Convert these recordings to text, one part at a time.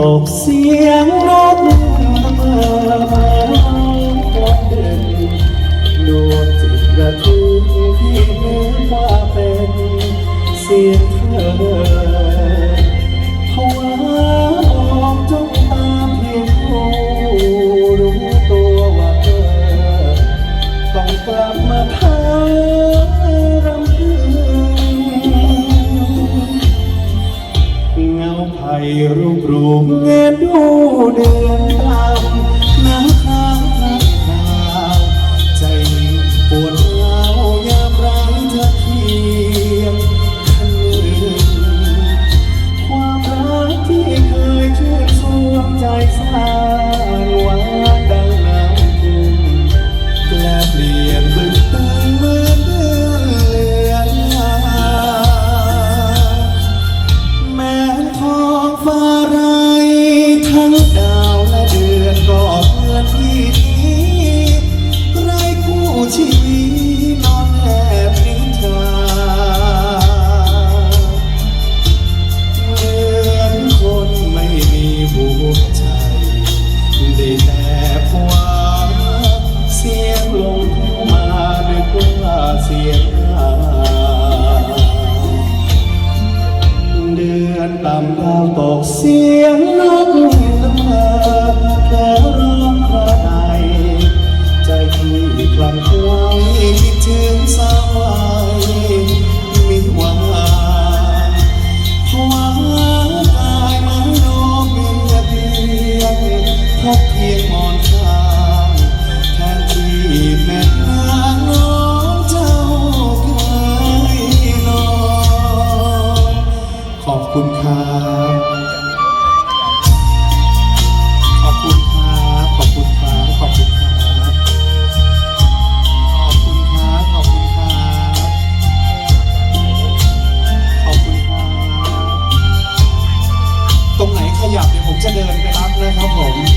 ยงนกเมื่อมาร้องกลางดึกดวงจิตระทึกที่นึกว่าเป็นเสียงเธอ รูปรูปเงนดูเดือนตามน้ำค้างน้ำตาใจปวดร้าวยามไร้เธอเคียงข้นความรักที่เคยชื่นชวนใจสร้างหวานดังน้ำทุ่งแปลเปลี่ยนบึกตึง ต่ำดาวตกเสียงนกละเมอ คุณครับ ขอบคุณครับ ขอบคุณครับ ขอบคุณครับ ขอบคุณครับ ขอบคุณครับ ขอบคุณครับ ตรงไหนขยับเดี๋ยวผมจะเดินไปรับนะครับผม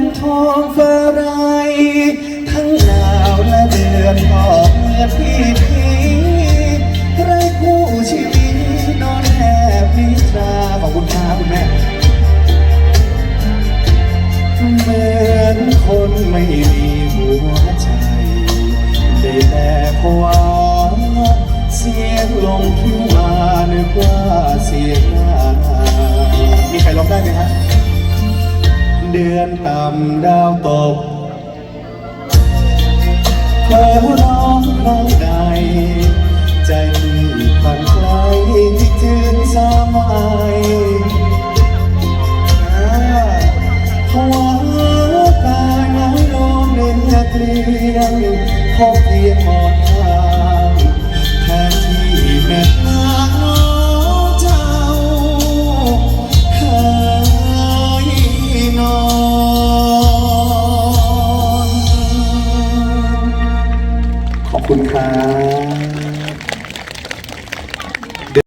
คุณแม่แม้ท้องฟ้าไร ทั้งดาวและเดือนก็เมือพี่พี่ไรคู่ชีวิตนอนแอบนิทราขอบคุณครับคุณแม่เหมือนคนไม่มีหัวใจ ได้แต่ภาวะำดาวตกเธอร้องครั้งใดใจที่พันไกลคิดถึงสามัยหัวกายน้อยลงเนื้อเกลียงพบเพียงหมอนข้า